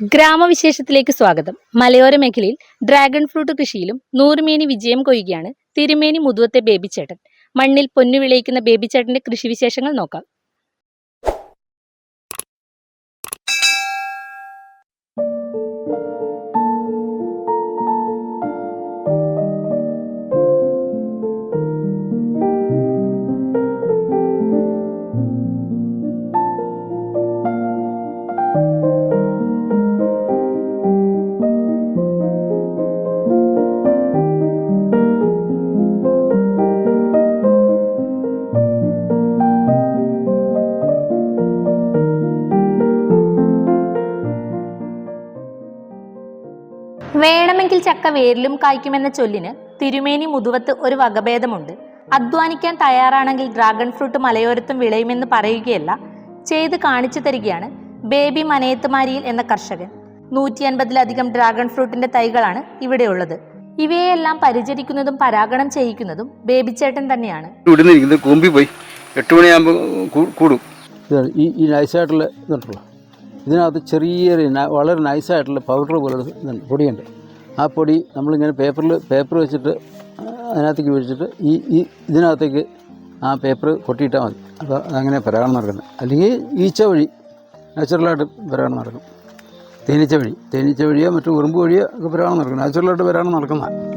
ഗ്രാമവിശേഷത്തിലേക്ക് സ്വാഗതം. മലയോര മേഖലയിൽ ഡ്രാഗൺ ഫ്രൂട്ട് കൃഷിയിലും നൂറുമേനി വിജയം കൊയ്യുകയാണ് തിരുമേനി മുതുവത്തെ ബേബിച്ചേട്ടൻ. മണ്ണിൽ പൊന്നു വിളയിക്കുന്ന ബേബിച്ചേട്ടന്റെ കൃഷിവിശേഷങ്ങൾ നോക്കാം. വേണമെങ്കിൽ ചക്ക വേരിലും കായ്ക്കുമെന്ന ചൊല്ലിന് തിരുമേനി മുതുവത്ത് ഒരു വകഭേദമുണ്ട്. അധ്വാനിക്കാൻ തയ്യാറാണെങ്കിൽ ഡ്രാഗൺ ഫ്രൂട്ട് മലയോരത്തും വിളയുമെന്ന് പറയുകയല്ല ചെയ്ത് കാണിച്ചു തരികയാണ് ബേബി മനയത്തുമാരിയിൽ എന്ന കർഷകൻ. നൂറ്റി അൻപതിലധികം ഡ്രാഗൺ ഫ്രൂട്ടിന്റെ തൈകളാണ് ഇവിടെയുള്ളത്. ഇവയെല്ലാം പരിചരിക്കുന്നതും പരാഗണം ചെയ്യിക്കുന്നതും ബേബിച്ചേട്ടൻ തന്നെയാണ്. ഇവിടുന്ന് ഇരിക്കുന്നത് കൂമ്പി പോയി. എട്ട് മണിയാകുമ്പോൾ കൂടും. ഇതാണ് ഈ ഈ നൈസായിട്ടുള്ള ഇതുണ്ടല്ലോ. ഇതിനകത്ത് ചെറിയ വളരെ നൈസായിട്ടുള്ള പൗഡർ പോലെ പൊടിയുണ്ട്. ആ പൊടി നമ്മളിങ്ങനെ പേപ്പറിൽ പേപ്പർ വെച്ചിട്ട് അതിനകത്തേക്ക് വെച്ചിട്ട് ഈ ഈ ഇതിനകത്തേക്ക് ആ പേപ്പർ കൊട്ടിയിട്ടാൽ മതി. അപ്പോൾ അതങ്ങനെ പരാഗണം നടക്കുന്നത് അല്ലെങ്കിൽ ഈച്ച വഴി നാച്ചുറലായിട്ട് പരാഗണം നടക്കും. തേനീച്ച വഴി തേനീച്ച വഴിയോ മറ്റു ഉറുമ്പ് വഴിയോ ഒക്കെ പരാഗണം നടക്കും. നാച്ചുറലായിട്ട് പരാഗണം നടക്കുന്നതാണ്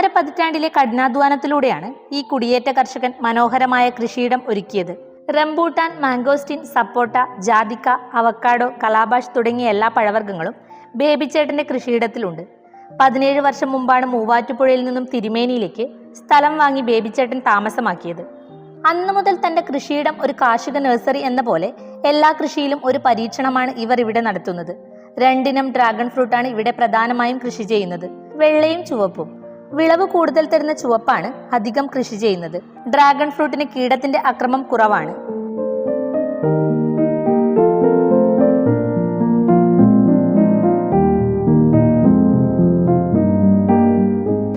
ഒന്നര പതിറ്റാണ്ടിലെ കഠിനാധ്വാനത്തിലൂടെയാണ് ഈ കുടിയേറ്റ കർഷകൻ മനോഹരമായ കൃഷിയിടം ഒരുക്കിയത്. റംബൂട്ടാൻ മാംഗോസ്റ്റിൻ സപ്പോട്ട ജാതിക്ക അവക്കാഡോ കലാബാഷ് തുടങ്ങിയ എല്ലാ പഴവർഗങ്ങളും ബേബിച്ചേട്ടന്റെ കൃഷിയിടത്തിലുണ്ട്. പതിനേഴ് വർഷം മുമ്പാണ് മൂവാറ്റുപുഴയിൽ നിന്നും തിരുമേനിയിലേക്ക് സ്ഥലം വാങ്ങി ബേബിച്ചേട്ടൻ താമസമാക്കിയത്. അന്നു മുതൽ തന്റെ കൃഷിയിടം ഒരു കാർഷിക നഴ്സറി എന്ന പോലെ എല്ലാ കൃഷിയിലും ഒരു പരീക്ഷണമാണ് ഇവർ ഇവിടെ നടത്തുന്നത്. രണ്ടിനം ഡ്രാഗൺ ഫ്രൂട്ടാണ് ഇവിടെ പ്രധാനമായും കൃഷി ചെയ്യുന്നത്. വെള്ളയും ചുവപ്പും. വിളവ് കൂടുതൽ തരുന്ന ചുവപ്പാണ് അധികം കൃഷി ചെയ്യുന്നത്. ഡ്രാഗൺ ഫ്രൂട്ടിന് കീടത്തിന്റെ അക്രമം കുറവാണ്.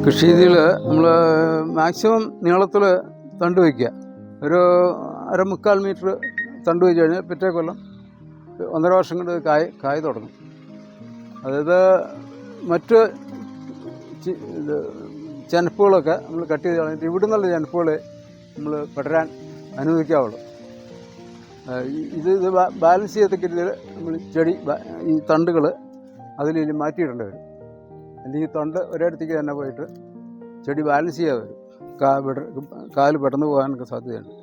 കൃഷി രീതിയിൽ നമ്മൾ മാക്സിമം നീളത്തിൽ തണ്ട് വയ്ക്കുക. ഒരു അര മുക്കാൽ മീറ്റർ തണ്ട് വെച്ച് കഴിഞ്ഞാൽ പിറ്റേ കൊല്ലം ഒന്നര വർഷം കൊണ്ട് കായ് കായ് തുടങ്ങും. അതായത് മറ്റ് ചെനപ്പുകളൊക്കെ നമ്മൾ കട്ട് ചെയ്ത് കളഞ്ഞിട്ട് ഇവിടെ നിന്നുള്ള ചെനപ്പുകൾ നമ്മൾ പടരാൻ അനുവദിക്കാവുള്ളൂ. ഇത് ഇത് ബാലൻസ് ചെയ്യത്തക്ക രീതിയിൽ നമ്മൾ ചെടി ഈ തണ്ടുകൾ അതിൽ ഇതിൽ മാറ്റിയിടേണ്ടി വരും. അല്ലെങ്കിൽ തൊണ്ട ഒരിടത്തേക്ക് തന്നെ പോയിട്ട് ചെടി ബാലൻസ് ചെയ്യാതെ വരും. കാ കാൽ പെട്ടെന്ന് പോകാനൊക്കെ സാധ്യതയുണ്ട്.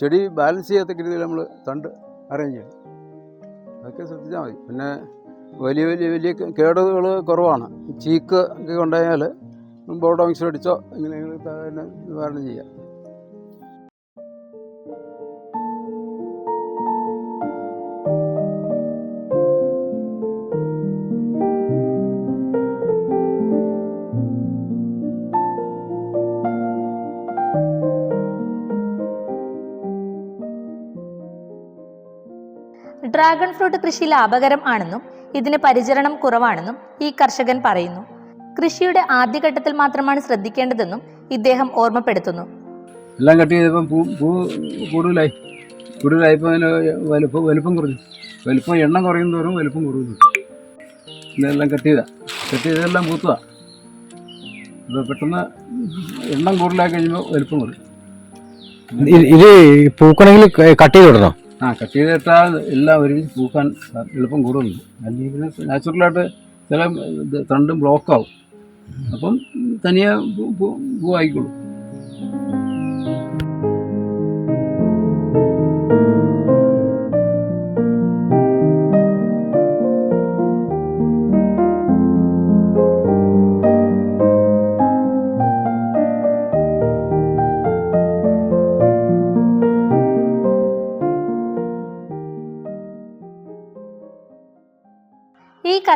ചെടി ബാലൻസ് ചെയ്യാത്തക്ക രീതിയിൽ നമ്മൾ തണ്ട് അറേഞ്ച് ചെയ്യണം. അതൊക്കെ ശ്രദ്ധിച്ചാൽ മതി. പിന്നെ വലിയ വലിയ വലിയ കേടുകൾ കുറവാണ്. ചീക്ക് ഒക്കെ ഉണ്ടായാൽ ബോർഡോ മിക്സ് അടിച്ചോ എങ്ങനെയെങ്കിലും തന്നെ നിവാരണം ചെയ്യാം. ഡ്രാഗൺ ഫ്രൂട്ട് കൃഷി ലാഭകരം ആണെന്നും ഇതിന് പരിചരണം കുറവാണെന്നും ഈ കർഷകൻ പറയുന്നു. കൃഷിയുടെ ആദ്യഘട്ടത്തിൽ മാത്രമാണ് ശ്രദ്ധിക്കേണ്ടതെന്നും ഇദ്ദേഹം ഓർമ്മപ്പെടുത്തുന്നു. എല്ലാം കട്ട് ചെയ്തപ്പം പൂ പൂ കൂടുതലായി. കൂടുതലായപ്പോൾ അതിന് വലുപ്പം വലുപ്പം കുറഞ്ഞു. വലുപ്പം എണ്ണം കുറയും തോറും വലുപ്പം കുറയുന്നു ഇതെല്ലാം കട്ട് ചെയ്താ. കട്ട് ചെയ്തെല്ലാം പൂത്തുക അപ്പോൾ പെട്ടെന്ന് എണ്ണം കൂടുതലായി കഴിയുമ്പോൾ വലുപ്പം കുറയും ഇത് പൂക്കണമെങ്കിൽ കട്ട് ചെയ്ത് വിടണം? ആ കട്ട് ചെയ്തിട്ടാൽ എല്ലാം ഒരുമിച്ച് പൂക്കാൻ എളുപ്പം കൂടുതലുണ്ട് അല്ലെങ്കിൽ നാച്ചുറലായിട്ട് ചില ഇത് തണ്ടും ബ്ലോക്കാവും അപ്പം തനിയെ പൂവായിക്കോളും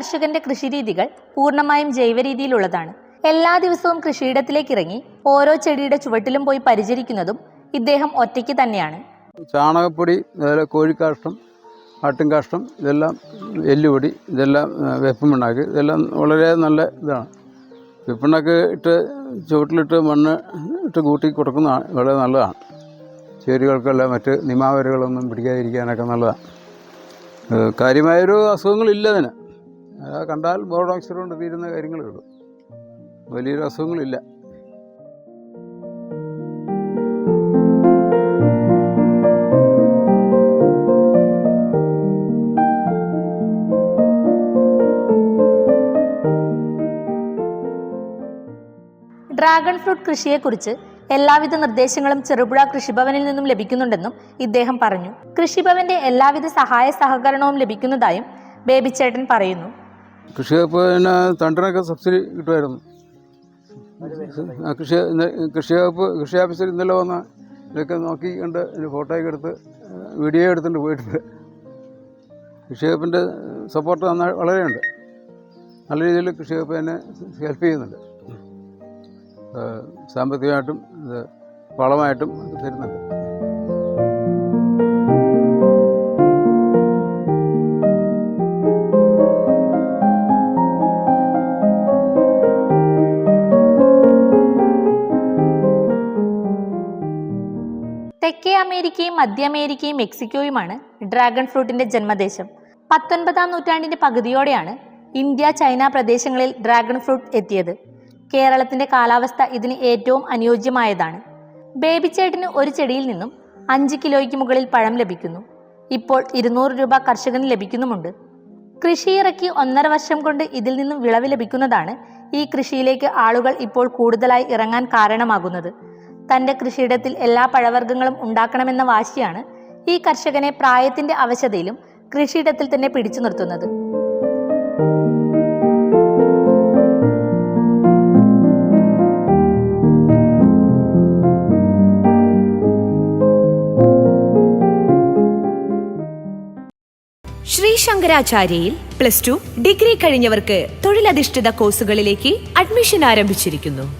കർഷകന്റെ കൃഷിരീതികൾ പൂർണമായും ജൈവരീതിയിലുള്ളതാണ്. എല്ലാ ദിവസവും കൃഷിയിടത്തിലേക്ക് ഇറങ്ങി ഓരോ ചെടിയുടെ ചുവട്ടിലും പോയി പരിചരിക്കുന്നതും ഇദ്ദേഹം ഒറ്റയ്ക്ക് തന്നെയാണ്. ചാണകപ്പൊടി അതുപോലെ കോഴിക്കാഷ്ടം ആട്ടിൻകാഷ്ടം ഇതെല്ലാം എല്ലുപൊടി ഇതെല്ലാം ആ, ഇതെല്ലാം വളരെ നല്ല ഇതാണ്. വേപ്പുണ്ണാക്ക് ഇട്ട് ചുവട്ടിലിട്ട് മണ്ണ് ഇട്ട് കൂട്ടി കൊടുക്കുന്ന വളരെ നല്ലതാണ്. ചേരുകൾക്കല്ല മറ്റ് നിമാവരുകളൊന്നും പിടിക്കാതിരിക്കാനൊക്കെ നല്ലതാണ്. കാര്യമായൊരു അസുഖങ്ങളില്ല അതിന്. അത് കണ്ടാൽ ബോർഡോക്സിർ കൊണ്ട് തീരുന്ന കാര്യങ്ങളേ ഉള്ളൂ വലിയൊരു അസുഖങ്ങളില്ല. ഡ്രാഗൺ ഫ്രൂട്ട് കൃഷിയെക്കുറിച്ച് എല്ലാവിധ നിർദ്ദേശങ്ങളും ചെറുപുഴ കൃഷിഭവനിൽ നിന്നും ലഭിക്കുന്നുണ്ടെന്നും ഇദ്ദേഹം പറഞ്ഞു. കൃഷിഭവന്റെ എല്ലാവിധ സഹായ സഹകരണവും ലഭിക്കുന്നതായും ബേബിച്ചേട്ടൻ പറയുന്നു. കൃഷി പിന്നെ തണ്ടിനൊക്കെ സബ്സിഡി കിട്ടുമായിരുന്നു. കൃഷി കൃഷി വകുപ്പ് കൃഷി ഓഫീസർ ഇന്നലെ വന്ന ഇതൊക്കെ നോക്കി കണ്ട് ഫോട്ടോയൊക്കെ എടുത്ത് വീഡിയോ എടുത്തിട്ട് പോയിട്ടുണ്ട്. കൃഷി വകുപ്പിന്റെ സപ്പോർട്ട് നന്നായി വളരെയുണ്ട്. നല്ല രീതിയിൽ കൃഷി വകുപ്പ് തന്നെ ഹെൽപ്പ് ചെയ്യുന്നുണ്ട്. സാമ്പത്തികമായിട്ടും ഇത് വളമായിട്ടും തരുന്നുണ്ട്. തെക്കേ അമേരിക്കയും മധ്യ അമേരിക്കയും മെക്സിക്കോയുമാണ് ഡ്രാഗൺ ഫ്രൂട്ടിന്റെ ജന്മദേശം. പത്തൊൻപതാം നൂറ്റാണ്ടിന്റെ പകുതിയോടെയാണ് ഇന്ത്യ ചൈന പ്രദേശങ്ങളിൽ ഡ്രാഗൺ ഫ്രൂട്ട് എത്തിയത്. കേരളത്തിന്റെ കാലാവസ്ഥ ഇതിന് ഏറ്റവും അനുയോജ്യമായതാണ്. ബേബി ബേബിച്ചേട്ടിന് ഒരു ചെടിയിൽ നിന്നും അഞ്ച് കിലോയ്ക്ക് മുകളിൽ പഴം ലഭിക്കുന്നു. ഇപ്പോൾ ഇരുന്നൂറ് രൂപ കർഷകന് ലഭിക്കുന്നുമുണ്ട്. കൃഷി ഇറക്കി ഒന്നര വർഷം കൊണ്ട് ഇതിൽ നിന്നും വിളവ് ലഭിക്കുന്നതാണ് ഈ കൃഷിയിലേക്ക് ആളുകൾ ഇപ്പോൾ കൂടുതലായി ഇറങ്ങാൻ കാരണമാകുന്നത്. തന്റെ കൃഷിയിടത്തിൽ എല്ലാ പഴവർഗങ്ങളും ഉണ്ടാക്കണമെന്ന വാശിയാണ് ഈ കർഷകനെ പ്രായത്തിന്റെ അവശതയിലും കൃഷിയിടത്തിൽ തന്നെ പിടിച്ചു നിർത്തുന്നത്. ശ്രീ ശങ്കരാചാര്യയിൽ പ്ലസ് ടു ഡിഗ്രി കഴിഞ്ഞവർക്ക് തൊഴിലധിഷ്ഠിത കോഴ്സുകളിലേക്ക് അഡ്മിഷൻ ആരംഭിച്ചിരിക്കുന്നു.